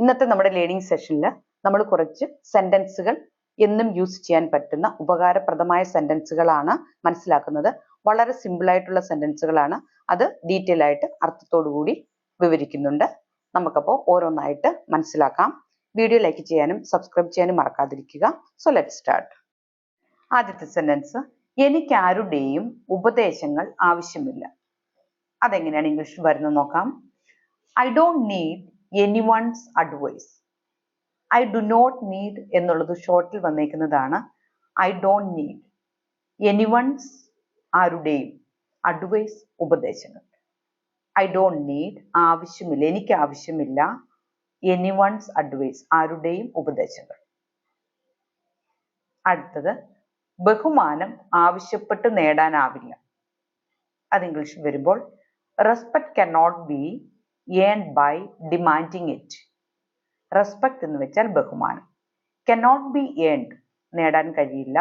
ഇന്നത്തെ നമ്മുടെ ലേണിംഗ് സെഷനിൽ നമ്മൾ കുറച്ച് സെന്റൻസുകൾ എന്നും യൂസ് ചെയ്യാൻ പറ്റുന്ന ഉപകാരപ്രദമായ സെന്റൻസുകളാണ് മനസ്സിലാക്കുന്നത്. വളരെ സിമ്പിൾ ആയിട്ടുള്ള സെന്റൻസുകളാണ് അത് ഡീറ്റെയിൽ ആയിട്ട് അർത്ഥത്തോടു കൂടി വിവരിക്കുന്നുണ്ട്. നമുക്കപ്പോൾ ഓരോന്നായിട്ട് മനസ്സിലാക്കാം. വീഡിയോ ലൈക്ക് ചെയ്യാനും സബ്സ്ക്രൈബ് ചെയ്യാനും മറക്കാതിരിക്കുക. സോ ലെറ്റ് സ്റ്റാർട്ട് ആദ്യത്തെ സെന്റൻസ് എനിക്ക് ആരുടെയും ഉപദേശങ്ങൾ ആവശ്യമില്ല. അതെങ്ങനെയാണ് ഇംഗ്ലീഷിൽ വരുന്നത് നോക്കാം. I don't need any one's advice I do not need എന്നുള്ളത് ഷോർട്ടിൽ വന്നേക്കുന്നതാണ്. ഐ ഡോണ്ട് നീഡ് എനിവൺസ് ആരുടെയും അഡ്വൈസ് ഉപദേശങ്ങൾ. ഐ ഡോണ്ട് നീഡ് ആവശ്യമില്ല എനിക്ക് ആവശ്യമില്ല എനിവൺസ് അഡ്വൈസ് ആരുടെയും ഉപദേശങ്ങൾ. അടുത്തത് ബഹുമാനം ആവശ്യപ്പെട്ട് നേടാനാവില്ല. അത് ഇംഗ്ലീഷിൽ വരുമ്പോൾ respect cannot be earn by demanding it respect എന്ന് വെച്ചാൽ ബഹുമാനം. കനോട്ട് ബി ഏൺഡ് നേടാൻ കഴിയില്ല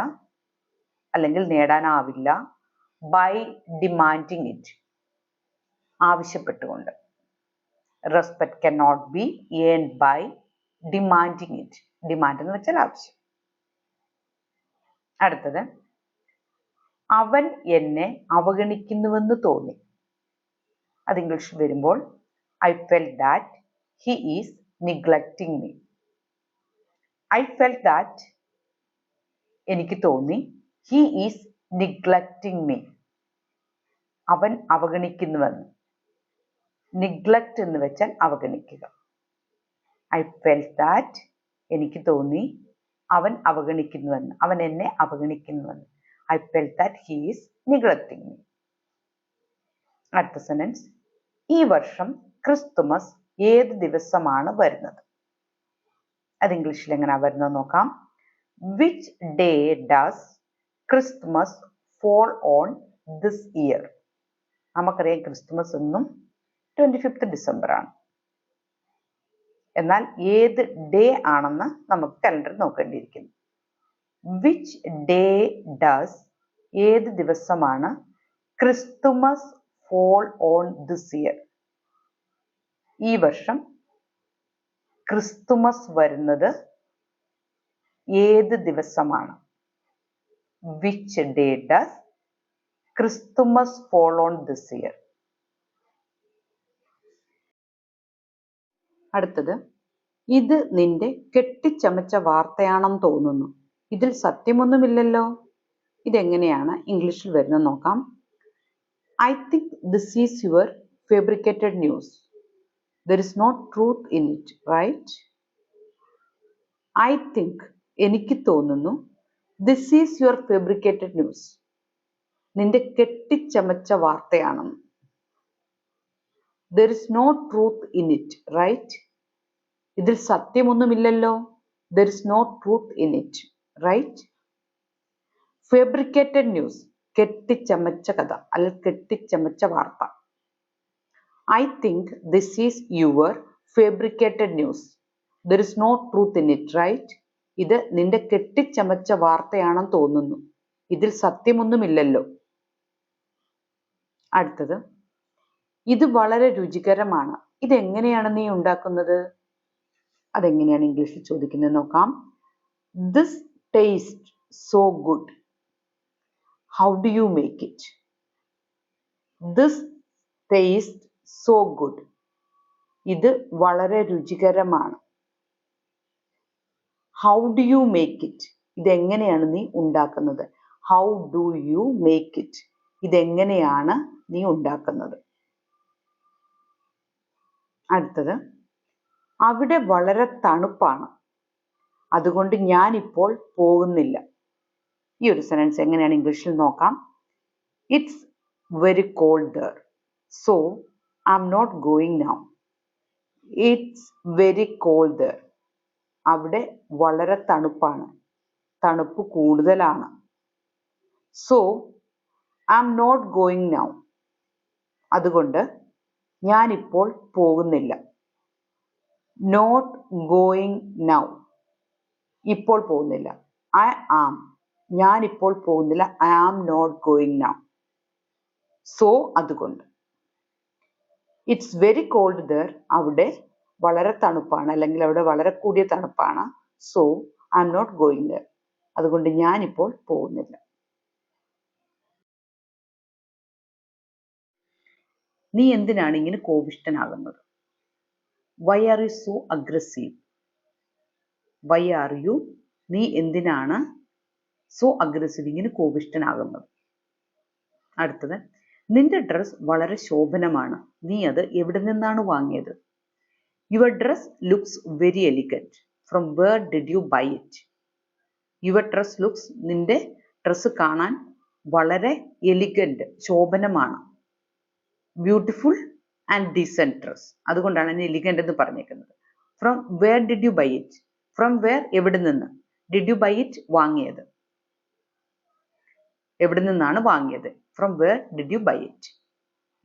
അല്ലെങ്കിൽ നേടാനാവില്ല ബൈ ഡിമാൻഡിങ് ഇറ്റ് ആവശ്യപ്പെട്ടുകൊണ്ട്. Respect cannot be earn by demanding it demand എന്ന് വെച്ചാൽ ആവശ്യം. അടുത്തത് അവൻ എന്നെ അവഗണിക്കുന്നുവെന്ന് തോന്നി. അത് ഇംഗ്ലീഷിൽ വരുമ്പോൾ I felt that he is neglecting me I felt that എനിക്ക് തോന്നി ഹി ഈസ് നിഗ്ലക്റ്റിംഗ് മീ അവൻ അവഗണിക്കുന്നുവെന്ന്. നിഗ്ലക്റ്റ് എന്ന് വെച്ചാൽ അവഗണിക്കുക. ഐ ഫെൽ ദാറ്റ് എനിക്ക് തോന്നി അവൻ അവഗണിക്കുന്നുവെന്ന്. അവൻ എന്നെ അവഗണിക്കുന്നുവെന്ന്. I felt that he is neglecting me അടുത്ത സെനൻസ് ഈ വർഷം ക്രിസ്തുമസ് ഏത് ദിവസമാണ് വരുന്നത്? അത് ഇംഗ്ലീഷിൽ എങ്ങനെയാ വരുന്നത് നോക്കാം. Which day does Christmas fall on this year നമുക്കറിയാം ക്രിസ്തുമസ് എന്നും ട്വന്റി ഫിഫ്ത്ത് ഡിസംബർ ആണ്. എന്നാൽ ഏത് ഡേ ആണെന്ന് നമുക്ക് കലണ്ടർ നോക്കേണ്ടിയിരിക്കുന്നു. വിച്ച് ഡേ ഡസ് ഏത് ദിവസമാണ് Christmas fall on this year ഈ വർഷം ക്രിസ്തുമസ് വരുന്നത് ഏത് ദിവസമാണ്? Which day does Christmas fall on this year അടുത്തത് ഇത് നിന്റെ കെട്ടിച്ചമച്ച വാർത്തയാണെന്ന് തോന്നുന്നു. ഇതിൽ സത്യമൊന്നുമില്ലല്ലോ. ഇതെങ്ങനെയാണ് ഇംഗ്ലീഷിൽ വരുന്നത് നോക്കാം. I think this is your fabricated news there is not truth in it right I think എനിക്ക് തോന്നുന്നു this is your fabricated news നിന്റെ കെട്ടിച്ചമച്ച വാർത്തയാണെന്ന് there is no truth in it right ഇതിൽ സത്യമൊന്നുമില്ലല്ലോ. There is no truth in it right fabricated news കെട്ടിച്ചമച്ച കഥ അല്ലെങ്കിൽ കെട്ടിച്ചമച്ച വാർത്ത. I think this is your fabricated news there is no truth in it right ഇത് നിന്റെ കെട്ടിച്ചമച്ച വാർത്തയാണെന്ന് തോന്നുന്നു. ഇതിൽ സത്യമൊന്നുമില്ലല്ലോ. അടുത്തത് ഇത് വളരെ രുചികരമാണ്. ഇതെങ്ങനെയാണ് നീ ഉണ്ടാക്കുന്നത്? അതെങ്ങനെയാണ് ഇംഗ്ലീഷിൽ ചോദിക്കുന്നത് നോക്കാം. This taste so good how do you make it this taste so good ഇത് വളരെ രുചികരമാണ്. How do you make it ഇതെങ്ങനെയാണ് നീ ഉണ്ടാക്കുന്നത്? How do you make it ഇതെങ്ങനെയാണ് നീ ഉണ്ടാക്കുന്നത്? അടുത്തത്. അവിടെ വളരെ തണുപ്പാണ്. അതുകൊണ്ട് ഞാൻ ഇപ്പോൾ പോകുന്നില്ല. ഈ ഒരു സെനൻസ് എങ്ങനെയാണ് ഇംഗ്ലീഷിൽ നോക്കാം. It's very there. So I not going now it's very cold അവിടെ വളരെ തണുപ്പാണ്. തണുപ്പ് കൂടുതലാണ്. So I'm not going now അതുകൊണ്ട് ഞാനിപ്പോൾ പോകുന്നില്ല. നോട്ട് ഗോയിങ് നൗ ഇപ്പോൾ പോകുന്നില്ല. ഐ ആം ഞാനിപ്പോൾ പോകുന്നില്ല. I am not going now so അതുകൊണ്ട്. ഇറ്റ്സ് വെരി കോൾഡ് ദർ അവിടെ വളരെ തണുപ്പാണ്. അല്ലെങ്കിൽ അവിടെ വളരെ കൂടിയ തണുപ്പാണ്. So I'm not going there അതുകൊണ്ട് ഞാനിപ്പോൾ പോകുന്നില്ല. നീ എന്തിനാണ് ഇങ്ങനെ കോപിഷ്ടനാകുന്നത് why are you so aggressive why are you നീ എന്തിനാണ് സോ അഗ്രസീവ് ഇങ്ങനെ കോപിഷ്ടനാകുന്നത് അടുത്തത്. നിന്റെ ഡ്രസ് വളരെ ശോഭനമാണ്. നീ അത് എവിടെ നിന്നാണ് വാങ്ങിയത്? Your dress looks very elegant from where did you buy it your dress looks നിന്റെ ഡ്രസ്സ് കാണാൻ വളരെ എലിഗന്റ് ശോഭനമാണ്. ബ്യൂട്ടിഫുൾ ആൻഡ് ഡീസെന്റ് ഡ്രസ് അതുകൊണ്ടാണ് എന്നെ എലിഗന്റ് എന്ന് പറഞ്ഞേക്കുന്നത്. From where did you buy it from where എവിടെ നിന്ന്? ഡിഡ് യു ബൈ ഇറ്റ് വാങ്ങിയത്? എവിടെ നിന്നാണ് വാങ്ങിയത്? From where did you buy it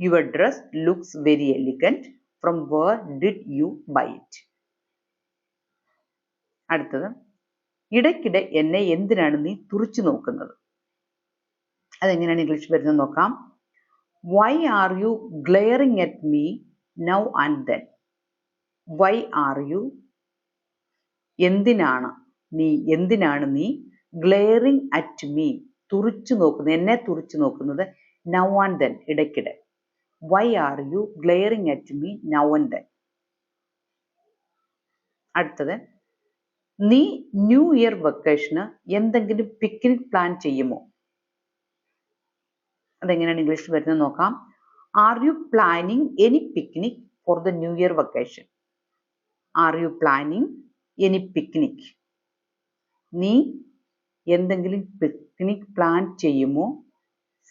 your dress looks very elegant from where did you buy it അടുത്തത് ഇടയ്ക്കിടെ എന്നെ എന്തിനാണ് നീ തുറച്ചു നോക്കുന്നത്? അതെങ്ങനെയാണ് ഇംഗ്ലീഷ് വരുന്നത് നോക്കാം. Why are you glaring at me now and then why are you എന്തിനാണ് നീ എന്തിനാണ് നീ ഗ്ലെയറിംഗ് അറ്റ് മീ തുറിച്ചു നോക്കുന്നത് എന്നെ തുറിച്ചു നോക്കുന്നത് നൗ ആൻഡ് ദെൻ ഇടയ്ക്കിടെ. Why are you glaring at me now and then അടുത്തത് നീ ന്യൂ ഇയർ വെക്കേഷന് എന്തെങ്കിലും പിക്നിക് പ്ലാൻ ചെയ്യുമോ? അതെങ്ങനെയാണ് ഇംഗ്ലീഷിൽ വരുന്നത് നോക്കാം. Are you planning any picnic for the new year vacation are you planning any picnic നീ എന്തെങ്കിലും പിക്നിക് പ്ലാൻ ചെയ്യുമോ?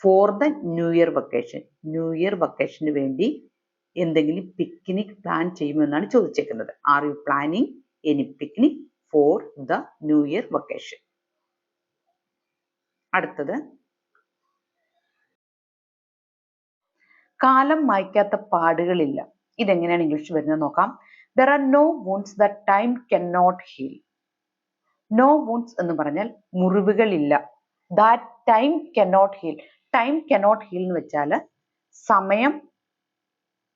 For the new year vacation new year വെക്കേഷന് വേണ്ടി എന്തെങ്കിലും പിക്നിക് പ്ലാൻ ചെയ്യുമോ എന്നാണ് ചോദിച്ചേക്കുന്നത്. Are you planning any picnic for the new year vacation അടുത്തത്. കാലം മായ്ക്കാത്ത പാടുകളില്ല. ഇതെങ്ങനെയാണ് ഇംഗ്ലീഷ് വരുന്നത് നോക്കാം. There are no wounds the time can not heal no wounds എന്ന് പറഞ്ഞാൽ മുറിവുകളില്ല. That time cannot heal time cannot heal എന്ന് വെച്ചാൽ സമയം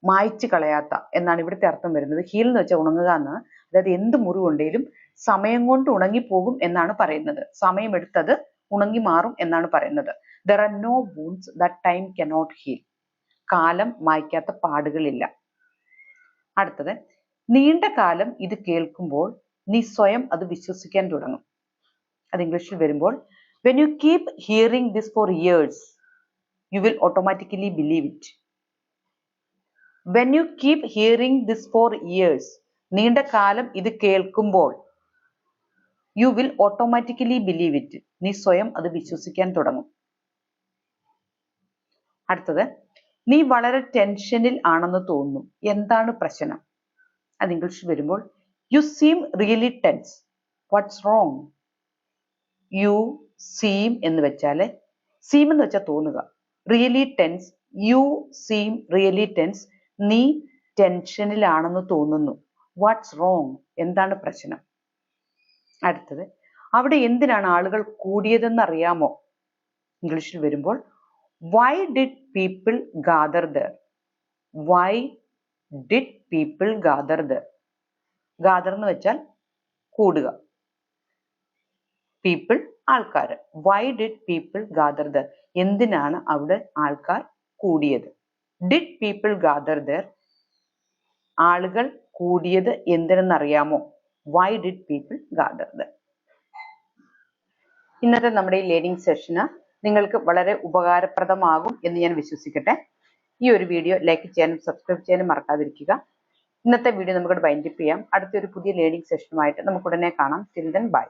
മായ്ച്ചു കളയാത്ത എന്നാണ് ഇവിടുത്തെ അർത്ഥം വരുന്നത്. ഹീൽ എന്ന് വെച്ചാൽ ഉണങ്ങുക എന്നാണ് അതായത് എന്ത് മുറിവുണ്ടെങ്കിലും സമയം കൊണ്ട് ഉണങ്ങിപ്പോകും എന്നാണ് പറയുന്നത്. സമയമെടുത്തത് ഉണങ്ങി മാറും എന്നാണ് പറയുന്നത്. There are no wounds that time cannot heal കാലം മായ്ക്കാത്ത പാടുകളില്ല. അടുത്തത് നീണ്ട കാലം ഇത് കേൾക്കുമ്പോൾ നീ സ്വയം അത് വിശ്വസിക്കാൻ തുടങ്ങും. അത് ഇംഗ്ലീഷിൽ വരുമ്പോൾ when you keep hearing this for years you will automatically believe it when you keep hearing this for years നീണ്ട കാലം ഇത് കേൾക്കുമ്പോൾ you will automatically believe it നീ സ്വയം അത് വിശ്വസിക്കാൻ തുടങ്ങും. അടുത്തത് നീ വളരെ ടെൻഷനിൽ ആണെന്ന് തോന്നുന്നു. എന്താണ് പ്രശ്നം? അത് ഇംഗ്ലീഷിൽ വരുമ്പോൾ you seem really tense. What's wrong you seem എന്ന് വെച്ചാൽ സീം എന്ന് വെച്ചാൽ തോന്നുക. Really tense you seem really tense നീ ടെൻഷനിലാണെന്ന് തോന്നുന്നു. വാട്ട്സ് റോങ് എന്താണ് പ്രശ്നം? അടുത്തത്. അവിടെ എന്തിനാണ് ആളുകൾ കൂടിയതെന്ന് അറിയാമോ? ഇംഗ്ലീഷിൽ വരുമ്പോൾ why did people gather there why did people gather there gather എന്ന് വെച്ചാൽ കൂടുക. പീപ്പിൾ ആൾക്കാർ why did people gather there എന്തിനാണ് അവിടെ ആൾക്കാർ കൂടിയത്? ഡിഡ് പീപ്പിൾ ഗാദർ ദർ ആളുകൾ കൂടിയത് എന്തിനെന്നറിയാമോ? Why did people gather there ഇന്നത്തെ നമ്മുടെ ഈ ലേണിംഗ് സെഷന് നിങ്ങൾക്ക് വളരെ ഉപകാരപ്രദമാകും എന്ന് ഞാൻ വിശ്വസിക്കട്ടെ. ഈ ഒരു വീഡിയോ ലൈക്ക് ചെയ്യാനും സബ്സ്ക്രൈബ് ചെയ്യാനും മറക്കാതിരിക്കുക. ഇന്നത്തെ വീഡിയോ നമുക്ക് വൈൻഡപ്പ് ചെയ്യാം. അടുത്തൊരു പുതിയ ലേണിംഗ് സെഷനുമായിട്ട് നമുക്ക് ഉടനെ കാണാം. Till then bye